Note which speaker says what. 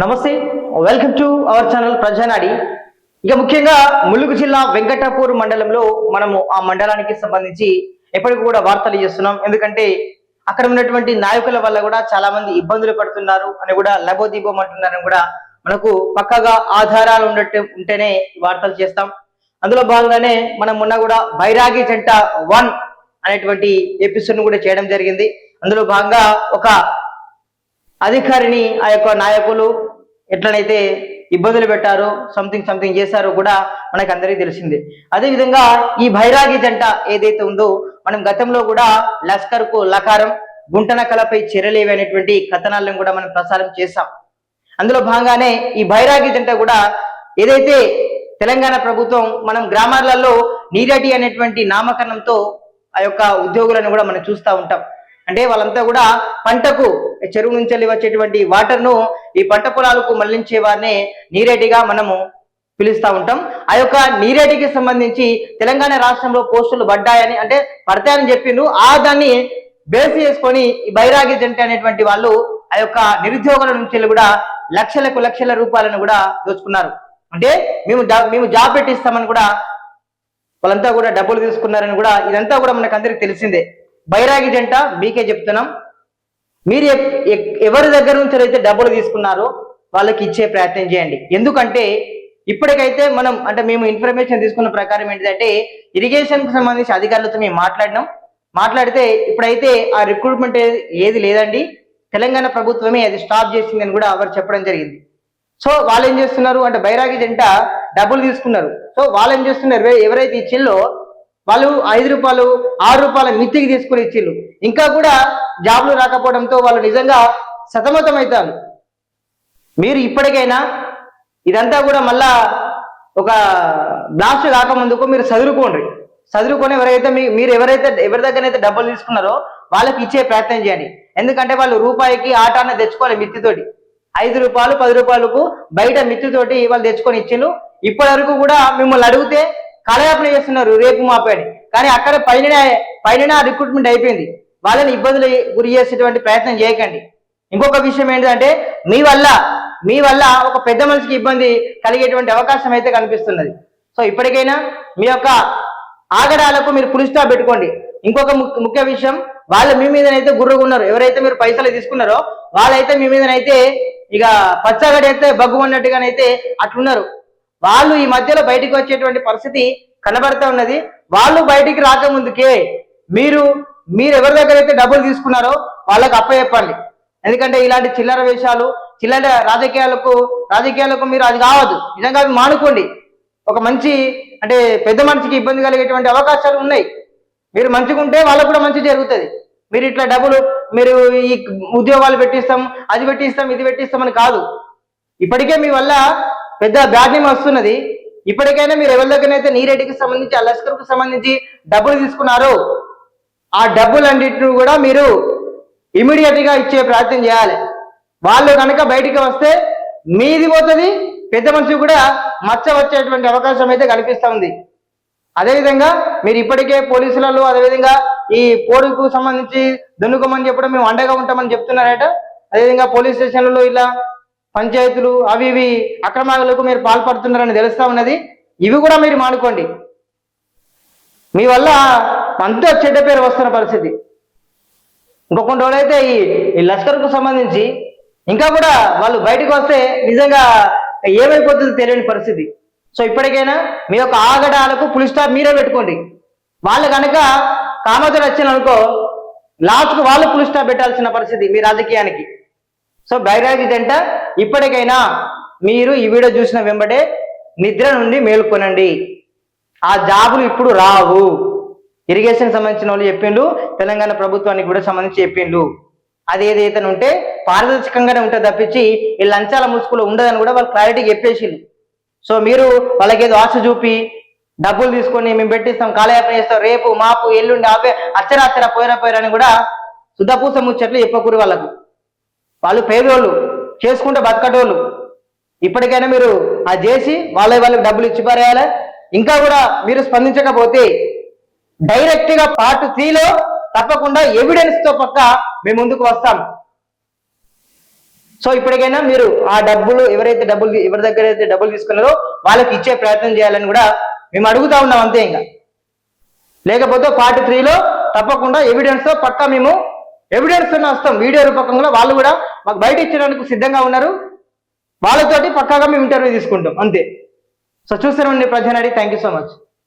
Speaker 1: నమస్తే welcome to our channel Prajanadi ఇక ముఖ్యంగా ములుగు జిల్లా వెంకటాపూర్ మండలంలో మనము ఆ మండలానికి సంబంధించి ఎప్పటికి కూడా వార్తలు చేస్తున్నాం. ఎందుకంటే అక్కడ ఉన్నటువంటి నాయకుల వల్ల కూడా చాలా మంది ఇబ్బందులు పడుతున్నారు అని కూడా లబోదీపం అంటున్నారని కూడా మనకు పక్కగా ఆధారాలు ఉండట్టు ఉంటేనే వార్తలు చేస్తాం. అందులో భాగంగానే మనం మొన్న కూడా బైరాగి జంట వన్ అనేటువంటి ఎపిసోడ్ కూడా చేయడం జరిగింది. అందులో భాగంగా ఒక అధికారిని ఆ యొక్క నాయకులు ఎట్లనైతే ఇబ్బందులు పెట్టారో సంథింగ్ సంథింగ్ చేశారో కూడా మనకు అందరికీ తెలిసిందే. అదేవిధంగా ఈ భైరాగి జంట ఏదైతే ఉందో మనం గతంలో కూడా లస్కర్కు లకారం గుంటనకలపై చెరలేవి అనేటువంటి కథనాలను కూడా మనం ప్రసారం చేశాం. అందులో భాగంగానే ఈ భైరాగి జంట కూడా ఏదైతే తెలంగాణ ప్రభుత్వం మనం గ్రామాలలో నీరటి అనేటువంటి నామకరణంతో ఆ యొక్క ఉద్యోగులను కూడా మనం చూస్తూ ఉంటాం. అంటే వాళ్ళంతా కూడా పంటకు చెరువు నుంచి వచ్చేటువంటి వాటర్ను ఈ పంట పొలాలకు మళ్ళించే వారిని నీరేటిగా మనము పిలుస్తా ఉంటాం. ఆ యొక్క నీరేటికి సంబంధించి తెలంగాణ రాష్ట్రంలో పోస్టులు పడ్డాయని అంటే పడతాయని చెప్పిండు ఆ దాన్ని బేస్ చేసుకొని ఈ బైరాగి జంట అనేటువంటి వాళ్ళు ఆ యొక్క నిరుద్యోగుల నుంచి కూడా లక్షలకు లక్షల రూపాయలను కూడా దోచుకున్నారు. అంటే మేము మేము జాబ్ పెట్టిస్తామని కూడా వాళ్ళంతా కూడా డబ్బులు తీసుకున్నారని కూడా ఇదంతా కూడా మనకు అందరికి తెలిసిందే. బైరాగి జంట మీకే చెప్తున్నాం. మీరు ఎవరి దగ్గర నుంచి అయితే డబ్బులు తీసుకున్నారో వాళ్ళకి ఇచ్చే ప్రయత్నం చేయండి. ఎందుకంటే ఇప్పటికైతే మనం అంటే మేము ఇన్ఫర్మేషన్ తీసుకున్న ప్రకారం ఏంటంటే ఇరిగేషన్కు సంబంధించి అధికారులతో మేము మాట్లాడినాం. మాట్లాడితే ఇప్పుడైతే ఆ రిక్రూట్మెంట్ ఏది లేదండి. తెలంగాణ ప్రభుత్వమే అది స్టాప్ చేసిందని కూడా వారు చెప్పడం జరిగింది. సో వాళ్ళు ఏం చేస్తున్నారు? అంటే బైరాగి జంట డబ్బులు తీసుకున్నారు. సో వాళ్ళు ఏం చేస్తున్నారు? ఎవరైతే ఇచ్చిల్లో వాళ్ళు ఐదు రూపాయలు ఆరు రూపాయల మిత్తికి తీసుకుని ఇచ్చిళ్ళు ఇంకా కూడా జాబ్లు రాకపోవడంతో వాళ్ళు నిజంగా సతమతమవుతారు. మీరు ఇప్పటికైనా ఇదంతా కూడా మళ్ళా ఒక బ్లాస్ట్ కాకముందుకు మీరు చదువుకోండి చదువుకొని ఎవరైతే మీ మీరు ఎవరైతే ఎవరి దగ్గర అయితే డబ్బులు తీసుకున్నారో వాళ్ళకి ఇచ్చే ప్రయత్నం చేయండి. ఎందుకంటే వాళ్ళు రూపాయికి ఆటాన్ని తెచ్చుకోవాలి మిత్తితోటి. ఐదు రూపాయలు పది రూపాయలకు బయట మిత్తితోటి వాళ్ళు తెచ్చుకొని ఇచ్చిండ్రు. ఇప్పటి వరకు కూడా మిమ్మల్ని అడిగితే కాలయాపన చేస్తున్నారు రేపు మాపని కానీ అక్కడ పైన పైన రిక్రూట్మెంట్ అయిపోయింది. వాళ్ళని ఇబ్బందులు గురి చేసేటువంటి ప్రయత్నం చేయకండి. ఇంకొక విషయం ఏంటంటే మీ వల్ల మీ వల్ల ఒక పెద్ద మనిషికి ఇబ్బంది కలిగేటువంటి అవకాశం అయితే కనిపిస్తున్నది. సో ఇప్పటికైనా మీ యొక్క ఆగడాలకు మీరు పునుస్టాప్ పెట్టుకోండి. ఇంకొక ము- ముఖ్య విషయం వాళ్ళు మీ మీదనైతే గుర్రగున్నారు ఎవరైతే మీరు పైసలు తీసుకున్నారో వాళ్ళైతే మీ మీదనైతే ఇక పచ్చగడి అయితే బగ్గు అన్నట్టుగానైతే అట్లున్నారు. వాళ్ళు ఈ మధ్యలో బయటికి వచ్చేటువంటి పరిస్థితి కనబడతా ఉన్నది. వాళ్ళు బయటికి రాకముందుకే మీరు మీరు ఎవరి దగ్గర అయితే డబ్బులు తీసుకున్నారో వాళ్ళకి అప్పచెప్పండి. ఎందుకంటే ఇలాంటి చిల్లర వేషాలు చిల్లర రాజకీయాలకు రాజకీయాలకు మీరు అది కావద్దు. నిజంగా అవి మానుకోండి. ఒక మంచి అంటే పెద్ద మనిషికి ఇబ్బంది కలిగేటువంటి అవకాశాలు ఉన్నాయి. మీరు మంచిగా ఉంటే వాళ్ళకు కూడా మంచి జరుగుతుంది. మీరు ఇట్లా డబ్బులు మీరు ఈ ఉద్యోగాలు పెట్టిస్తాం అది పెట్టిస్తాం ఇది పెట్టిస్తామని కాదు. ఇప్పటికే మీ వల్ల పెద్ద బ్యాడ్ నేమ్ వస్తున్నది. ఇప్పటికైనా మీరు ఎవరి దగ్గరైతే నీరెడ్డికి సంబంధించి ఆ లష్కర్కు సంబంధించి డబ్బులు తీసుకున్నారో ఆ డబ్బులన్నింటిని కూడా మీరు ఇమీడియట్గా ఇచ్చే ప్రయత్నం చేయాలి. వాళ్ళు కనుక బయటికి వస్తే మీది పోతుంది పెద్ద మనిషి కూడా మచ్చ వచ్చేటువంటి అవకాశం అయితే కనిపిస్తూ ఉంది. అదేవిధంగా మీరు ఇప్పటికే పోలీసులలో అదేవిధంగా ఈ పోరుకు సంబంధించి దున్నుకోమని చెప్పడం మేము అండగా ఉంటామని చెప్తున్నారట. అదేవిధంగా పోలీస్ స్టేషన్లలో ఇలా పంచాయతీలు అవి ఇవి అక్రమాలకు మీరు పాల్పడుతున్నారని తెలుస్తా ఉన్నది. ఇవి కూడా మీరు మానుకోండి. మీ వల్ల అంతా చెడ్డ పేరు వస్తున్న పరిస్థితి. ఇంకొక రోజులైతే ఈ ఈ లష్కర్కు సంబంధించి ఇంకా కూడా వాళ్ళు బయటకు వస్తే నిజంగా ఏమైపోతుందో తెలియని పరిస్థితి. సో ఇప్పటికైనా మీ యొక్క ఆగడాలకు పులి స్టాప్ మీరే పెట్టుకోండి. వాళ్ళు కనుక కామతులు వచ్చిననుకో లాస్ట్కు వాళ్ళు పులి స్టాప్ పెట్టాల్సిన పరిస్థితి మీ రాజకీయానికి. సో బైరాగి జంట ఇప్పటికైనా మీరు ఈ వీడియో చూసిన వెంబడే నిద్ర నుండి మేలుకొనండి. ఆ జాబులు ఇప్పుడు రావు. ఇరిగేషన్ సంబంధించిన వాళ్ళు చెప్పిండు తెలంగాణ ప్రభుత్వానికి కూడా సంబంధించి చెప్పిండు అది ఏదైతే ఉంటే పారదర్శకంగానే ఉంటుంది తప్పించి ఈ లంచాల ముసుగులో ఉండదని కూడా వాళ్ళు క్లారిటీ చెప్పేసిండు సో మీరు వాళ్ళకి ఏదో ఆశ చూపి డబ్బులు తీసుకొని మేము పెట్టిస్తాం కాలయాపన చేస్తాం రేపు మాపు ఎల్లుండి ఆపే అచ్చరా అచ్చరా పోయిరా పోయిరా అని కూడా సుధపూస ముచ్చట్లు చెప్పకూరు వాళ్ళకు. వాళ్ళు పేదోళ్ళు చేసుకుంటే బతకటోళ్ళు. ఇప్పటికైనా మీరు అది చేసి వాళ్ళ వాళ్ళకి డబ్బులు ఇచ్చి పారేయాలి? ఇంకా కూడా మీరు స్పందించకపోతే డైరెక్ట్గా పార్ట్ త్రీలో తప్పకుండా ఎవిడెన్స్తో పక్క మేము ముందుకు వస్తాం. సో ఇప్పటికైనా మీరు ఆ డబ్బులు ఎవరైతే డబ్బులు ఎవరి దగ్గర అయితే డబ్బులు తీసుకున్నారో వాళ్ళకి ఇచ్చే ప్రయత్నం చేయాలని కూడా మేము అడుగుతా ఉన్నాం అంతే ఇంకా. లేకపోతే పార్ట్ త్రీలో తప్పకుండా ఎవిడెన్స్తో పక్కా మేము ఎవిడెన్స్తో వస్తాం వీడియో రూపకంగా వాళ్ళు కూడా మాకు బయట ఇచ్చడానికి సిద్ధంగా ఉన్నారు. వాళ్ళతోటి పక్కాగా మేము ఇంటర్వ్యూ తీసుకుంటాం అంతే. సో చూస్తామండి Prajanadi thank you so much